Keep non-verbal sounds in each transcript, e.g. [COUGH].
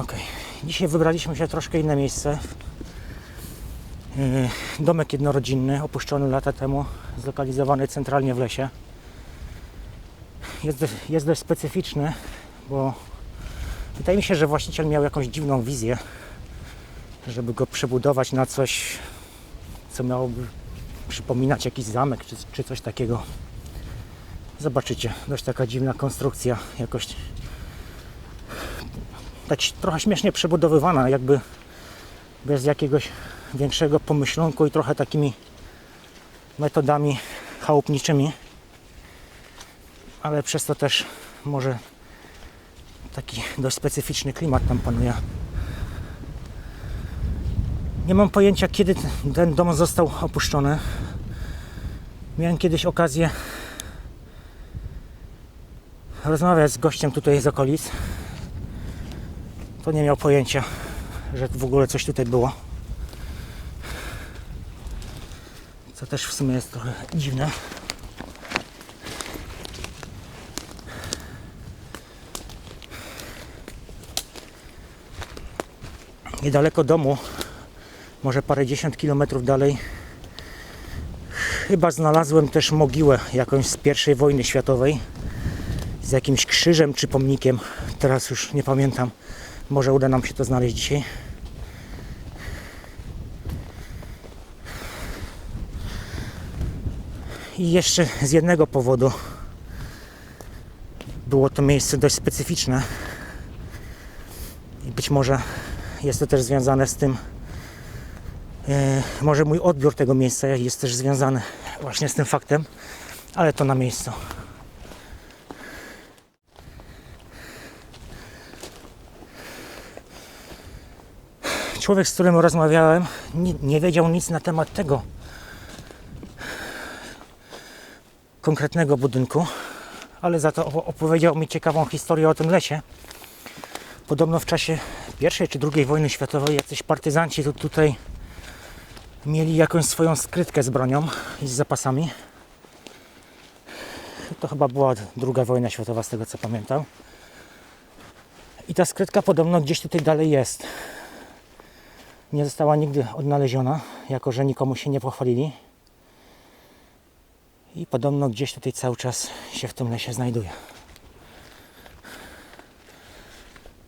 Okej. Dzisiaj wybraliśmy się troszkę inne miejsce. Yy, Domek jednorodzinny, opuszczony lata temu, zlokalizowany centralnie w lesie. Jest, jest dość specyficzny, bo wydaje mi się, że właściciel miał jakąś dziwną wizję, żeby go przebudować na coś, co miałoby przypominać jakiś zamek czy, czy coś takiego. Zobaczycie, dość taka dziwna konstrukcja, jakoś tak trochę śmiesznie przebudowywana, jakby bez jakiegoś większego pomyślunku i trochę takimi metodami chałupniczymi, ale przez to też może taki dość specyficzny klimat tam panuje. Nie mam pojęcia, kiedy ten- dom został opuszczony. Miałem kiedyś okazję rozmawiać z gościem tutaj z okolic. To nie miał pojęcia, że w ogóle coś tutaj było. Co też w sumie jest trochę dziwne. Niedaleko domu, może parędziesiąt kilometrów dalej, chyba znalazłem też mogiłę jakąś z pierwszej wojny światowej z jakimś krzyżem czy pomnikiem. Teraz już nie pamiętam. Może uda nam się to znaleźć dzisiaj. I jeszcze z jednego powodu było to miejsce dość specyficzne. I być może jest to też związane z tym, e, może mój odbiór tego miejsca jest też związany właśnie z tym faktem, ale to na miejscu. Człowiek, z którym rozmawiałem, nie, nie wiedział nic na temat tego konkretnego budynku, ale za to opo- opowiedział mi ciekawą historię o tym lesie. Podobno w czasie I czy II wojny światowej jacyś partyzanci tu, tutaj mieli jakąś swoją skrytkę z bronią i z zapasami. To chyba była druga wojna światowa, z tego co pamiętam. I ta skrytka podobno gdzieś tutaj dalej jest nie została nigdy odnaleziona, jako że nikomu się nie pochwalili. I podobno gdzieś tutaj cały czas się w tym lesie znajduje.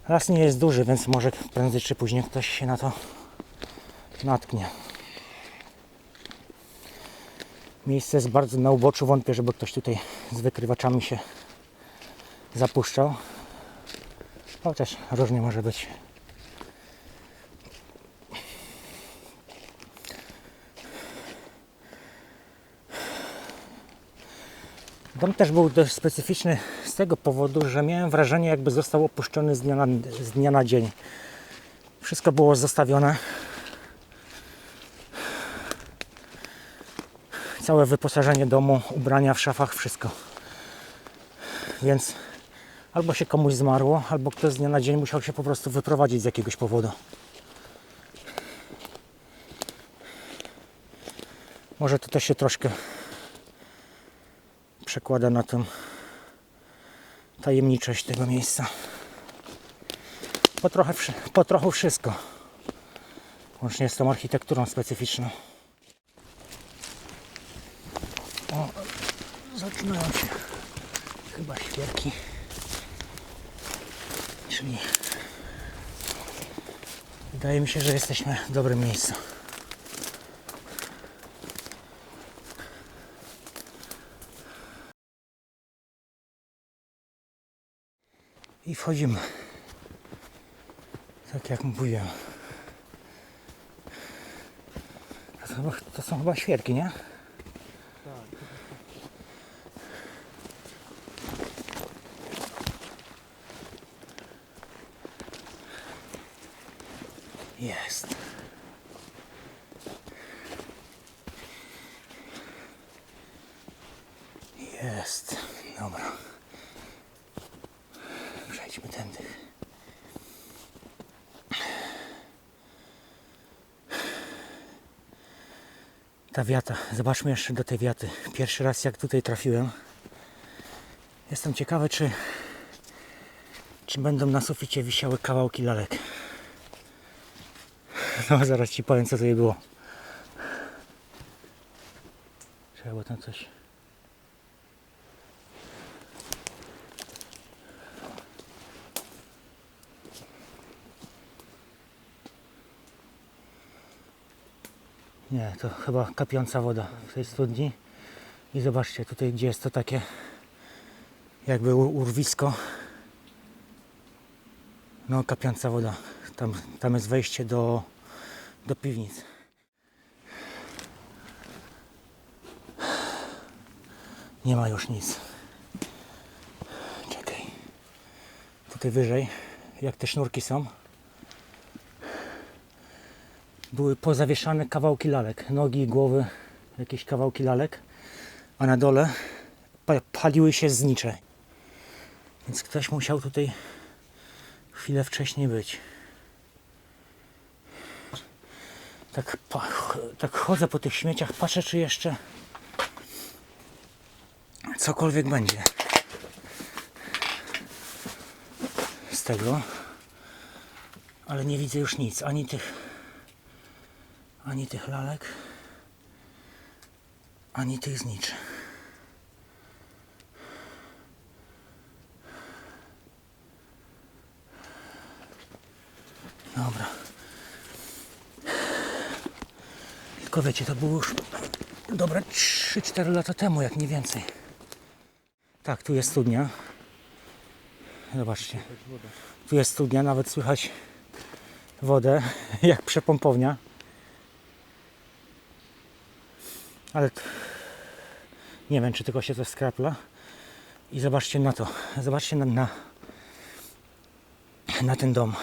Las nie jest duży, więc może prędzej czy później ktoś się na to natknie. Miejsce jest bardzo na uboczu, wątpię, żeby ktoś tutaj z wykrywaczami się zapuszczał. Chociaż różnie może być. Dom też był dość specyficzny z tego powodu, że miałem wrażenie, jakby został opuszczony z dnia na, z dnia na dzień. Wszystko było zostawione. Całe wyposażenie domu, ubrania w szafach, wszystko. Więc albo się komuś zmarło, albo ktoś z dnia na dzień musiał się po prostu wyprowadzić z jakiegoś powodu. Może to też się troszkę przekłada na tą tajemniczość tego miejsca. Po, trochę, po trochu wszystko. Łącznie z tą architekturą specyficzną. O, zaczynają się chyba świerki. Czyli wydaje mi się, że jesteśmy w dobrym miejscu. I wchodzimy. Tak jak mówiłem. To są, to są chyba świerki, nie? Jest. Jest. Dobra. Ta wiata. Zobaczmy jeszcze do tej wiaty. Pierwszy raz jak tutaj trafiłem. Jestem ciekawy, czy, czy będą na suficie wisiały kawałki lalek. No zaraz ci powiem co tutaj było. Trzeba było tam coś. To chyba kapiąca woda w tej studni. I zobaczcie, tutaj gdzie jest to takie jakby urwisko. No, kapiąca woda. Tam, tam jest wejście do, do piwnic. Nie ma już nic. Czekaj. Tutaj wyżej, jak te sznurki są, były pozawieszane kawałki lalek. Nogi, głowy, jakieś kawałki lalek. A na dole pa- paliły się znicze. Więc ktoś musiał tutaj chwilę wcześniej być. Tak, tak chodzę po tych śmieciach, patrzę czy jeszcze cokolwiek będzie z tego. Ale nie widzę już nic, ani tych ani tych lalek, ani tych zniczy. Dobra. Tylko wiecie, to było już dobre 3-4 lata temu, jak nie więcej. Tak, tu jest studnia. Zobaczcie. Tu jest studnia, nawet słychać wodę, [LAUGHS] jak przepompownia. Ale nie wiem, czy tylko się to skrapla. I zobaczcie na to. Zobaczcie na, na, na ten dom.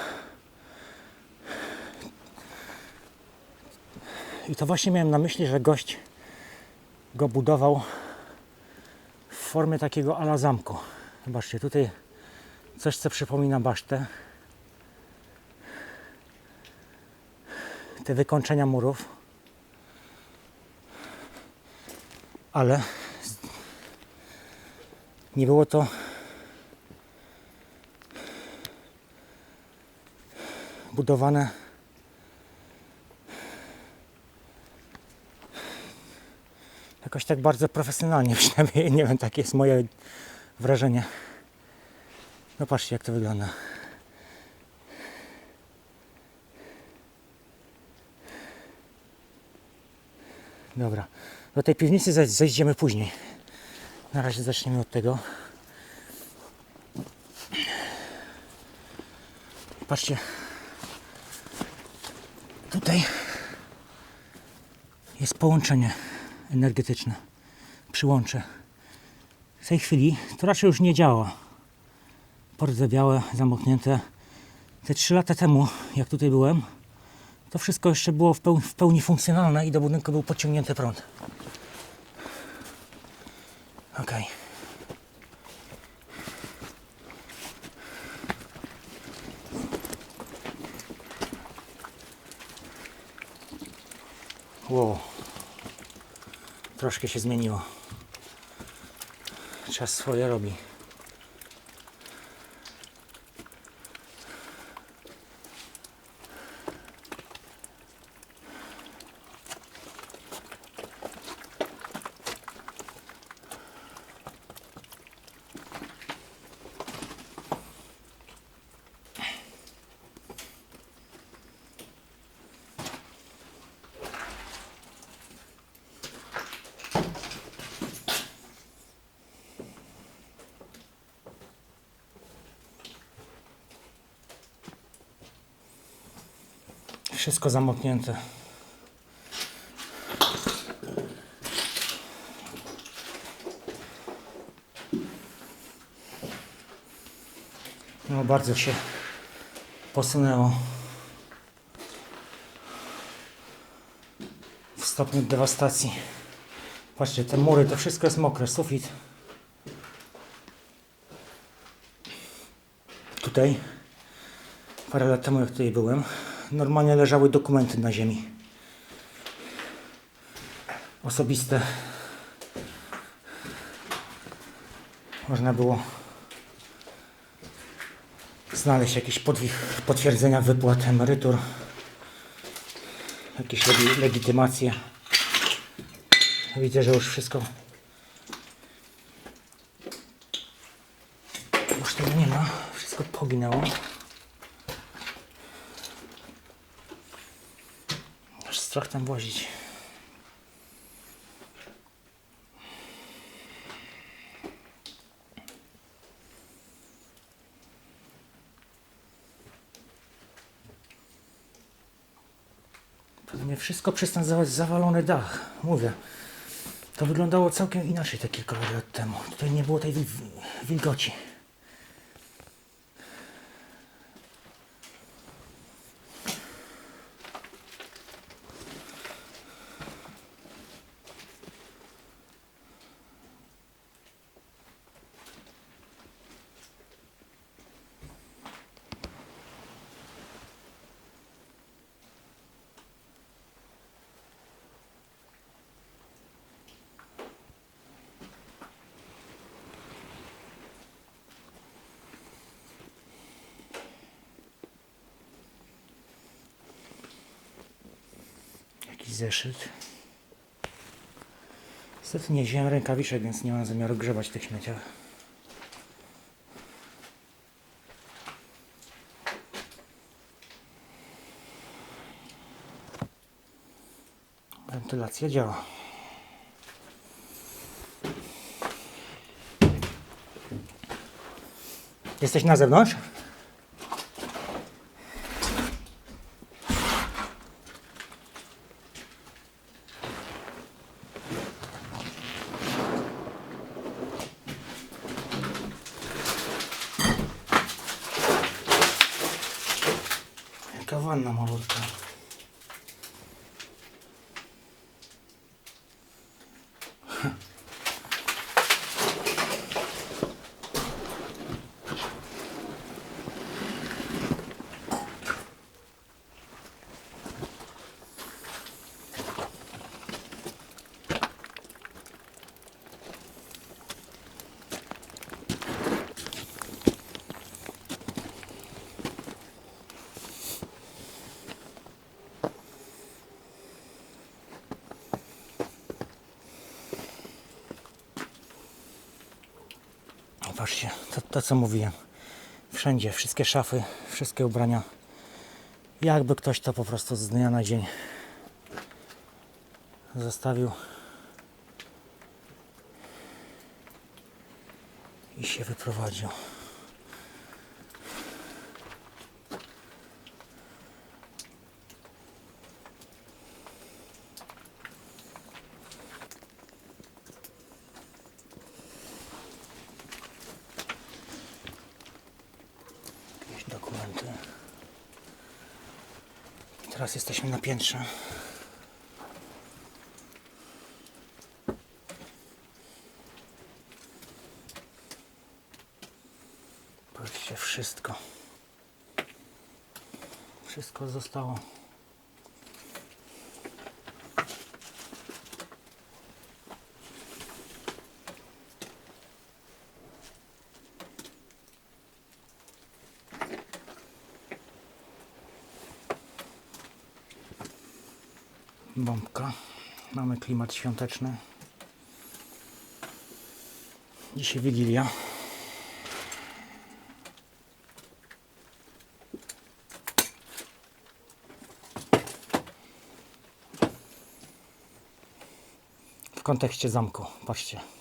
I to właśnie miałem na myśli, że gość go budował w formie takiego ala zamku. Zobaczcie, tutaj coś, co przypomina basztę. Te wykończenia murów. Ale nie było to budowane jakoś tak bardzo profesjonalnie, [LAUGHS] przynajmniej nie wiem, takie jest moje wrażenie. No patrzcie jak to wygląda. Dobra, do tej piwnicy zej- zejdziemy później. Na razie zaczniemy od tego. Patrzcie. Tutaj jest połączenie energetyczne. Przyłącze. W tej chwili to raczej już nie działa. Pordzewiałe, zamknięte. Te 3 lata temu, jak tutaj byłem, to wszystko jeszcze było w pełni, w pełni funkcjonalne i do budynku był podciągnięty prąd. Okej. Wow. Troszkę się zmieniło. Czas swoje robi. Wszystko zamknięte. No bardzo się posunęło w stopniu dewastacji. Patrzcie, te mury, to wszystko jest mokre, sufit. Tutaj, parę lat temu jak tutaj byłem, normalnie leżały dokumenty na ziemi. Osobiste. Można było znaleźć jakieś potwierdzenia wypłat emerytur, jakieś legi- legitymacje. Widzę, że już wszystko już tego nie ma. Wszystko poginęło. Strach tam włazić. Pewnie wszystko przez ten za- zawalony dach. Mówię. To wyglądało całkiem inaczej te kilka lat temu. Tutaj nie było tej wil- wilgoci. Jakiś zeszyt. Niestety nie wziąłem rękawiczek, więc nie mam zamiaru grzebać w tych śmieciach. Wentylacja działa. Jesteś na zewnątrz? деревянна молотка. To, to co mówiłem. Wszędzie, wszystkie szafy, wszystkie ubrania. Jakby ktoś to po prostu z dnia na dzień zostawił i się wyprowadził. Jakieś dokumenty. Teraz jesteśmy na piętrze. Patrzcie, wszystko. Wszystko zostało. Klimat świąteczny. Dzisiaj Wigilia. W kontekście zamku, patrzcie.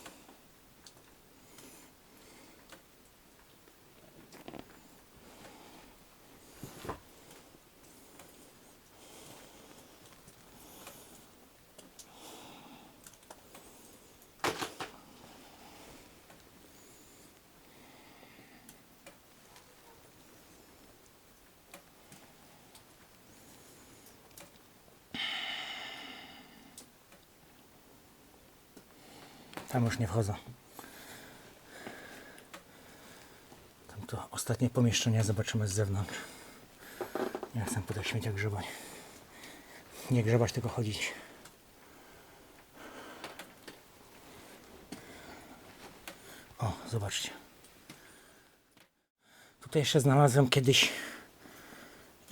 Tam już nie wchodzę. Tam to ostatnie pomieszczenie zobaczymy z zewnątrz. Nie chcę po tych grzebać. Nie grzebać, tylko chodzić. O, zobaczcie. Tutaj jeszcze znalazłem kiedyś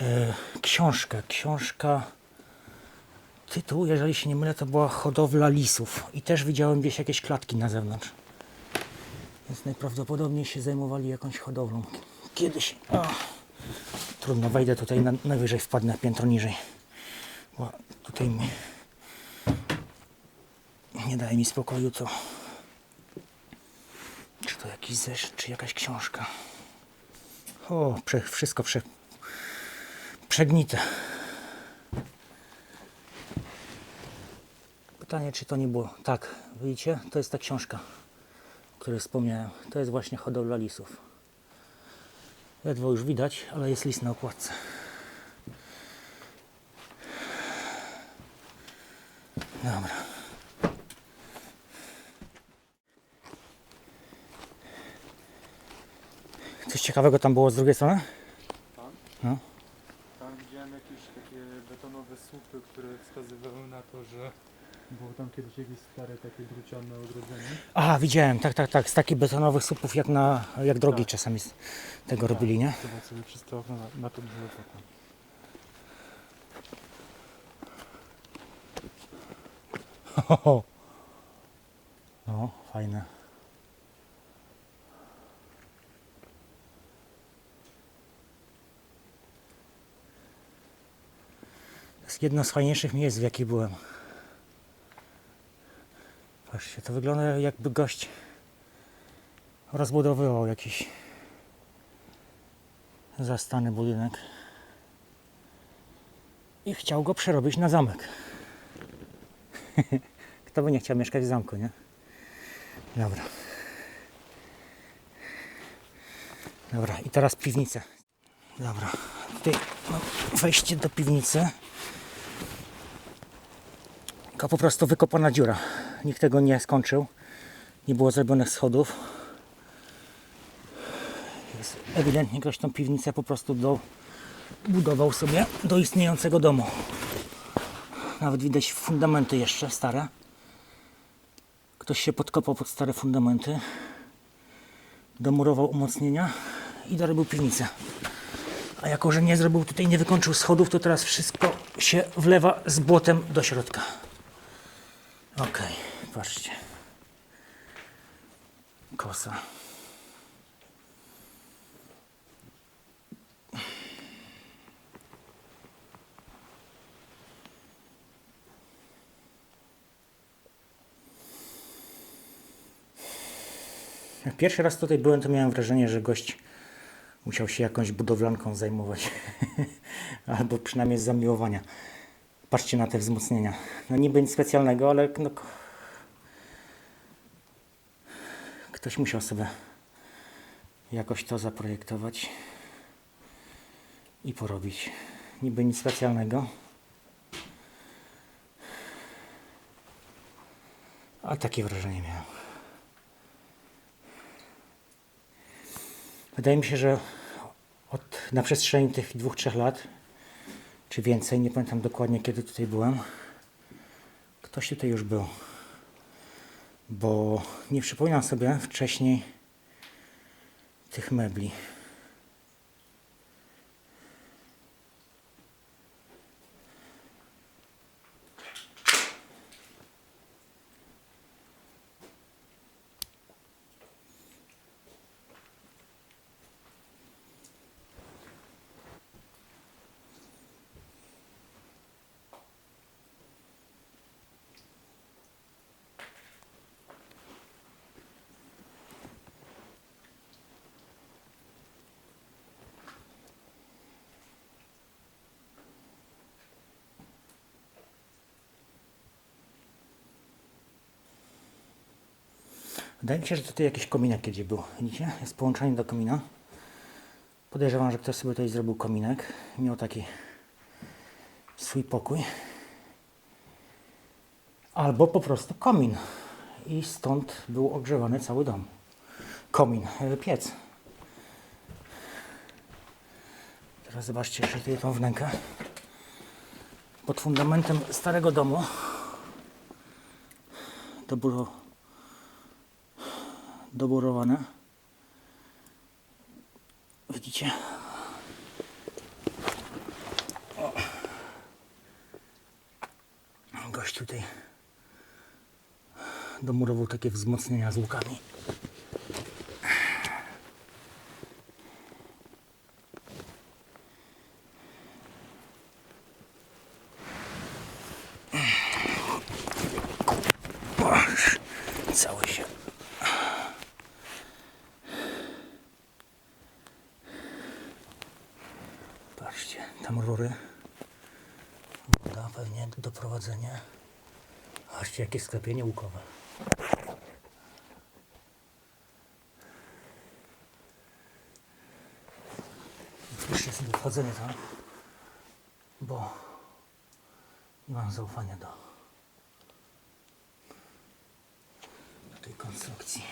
e, książkę. Książka. Tytuł, jeżeli się nie mylę, to była hodowla lisów. I też widziałem gdzieś jakieś klatki na zewnątrz. Więc najprawdopodobniej się zajmowali jakąś hodowlą. Kiedyś. Trudno, wejdę tutaj na, najwyżej, wpadnę piętro niżej. Bo tutaj mi nie daje mi spokoju to. Czy to jakiś zeszyt, czy jakaś książka? O, prze, wszystko prze, przegnite. Pytanie, czy to nie było. Tak, widzicie? To jest ta książka, o której wspomniałem. To jest właśnie hodowla lisów. Ledwo już widać, ale jest list na okładce. Dobra. Coś ciekawego tam było z drugiej strony? Tam widziałem jakieś takie betonowe słupy, które wskazywały na to, że było tam kiedyś jakieś stare takie druciane ogrodzenie. A, widziałem, tak, tak, tak. Z takich betonowych słupów jak na, jak drogi Tak. czasami z tego robili, nie? Zobacz sobie przez to okno, na, na to było potem. Ho, ho. No, fajne. To jest jedno z fajniejszych miejsc, w jakich byłem. To wygląda jakby gość rozbudowywał jakiś zastany budynek i chciał go przerobić na zamek. [LAUGHS] Kto by nie chciał mieszkać w zamku, nie? Dobra. Dobra, i teraz piwnica. Dobra, tutaj wejście do piwnicy. Tylko po prostu wykopana dziura. Nikt tego nie skończył. Nie było zrobionych schodów. Jest, ewidentnie ktoś tą piwnicę po prostu do, budował sobie do istniejącego domu. Nawet widać fundamenty jeszcze stare. Ktoś się podkopał pod stare fundamenty. Domurował umocnienia i dorobił piwnicę. A jako, że nie zrobił tutaj, nie wykończył schodów, to teraz wszystko się wlewa z błotem do środka. Okej, patrzcie. Kosa. Jak pierwszy raz tutaj byłem, to miałem wrażenie, że gość musiał się jakąś budowlanką zajmować. [LAUGHS] Albo przynajmniej z zamiłowania. Patrzcie na te wzmocnienia. No niby nic specjalnego, ale no, ktoś musiał sobie jakoś to zaprojektować i porobić. Niby nic specjalnego. A takie wrażenie miałem. Wydaje mi się, że od, na przestrzeni tych dwóch, trzech lat, czy więcej, nie pamiętam dokładnie kiedy tutaj byłem, ktoś tutaj już był. Bo nie przypominam sobie wcześniej tych mebli. Wydaje mi się, że tutaj jakiś kominek kiedyś był. Widzicie? Jest połączenie do komina. Podejrzewam, że ktoś sobie tutaj zrobił kominek. Miał taki swój pokój. Albo po prostu komin. I stąd był ogrzewany cały dom. Komin, e, piec. Teraz zobaczcie jeszcze tutaj tą wnękę. Pod fundamentem starego domu to było doburowane. widzicie? O. Gość tutaj domurował takie wzmocnienia z łukami. O, Cały się. Patrzcie, tam rury. Woda pewnie doprowadzenie. Patrzcie, jakie sklepienie łukowe. Już jest dochodzenie tam, bo nie mam zaufania do, do tej konstrukcji.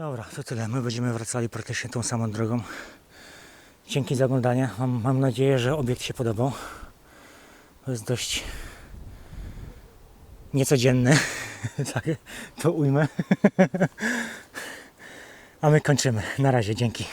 Dobra, to tyle. My będziemy wracali praktycznie tą samą drogą. Dzięki za oglądanie. Mam, mam nadzieję, że obiekt się podobał. To jest dość niecodzienny. [LAUGHS] tak to ujmę. [LAUGHS] A my kończymy. Na razie, dzięki.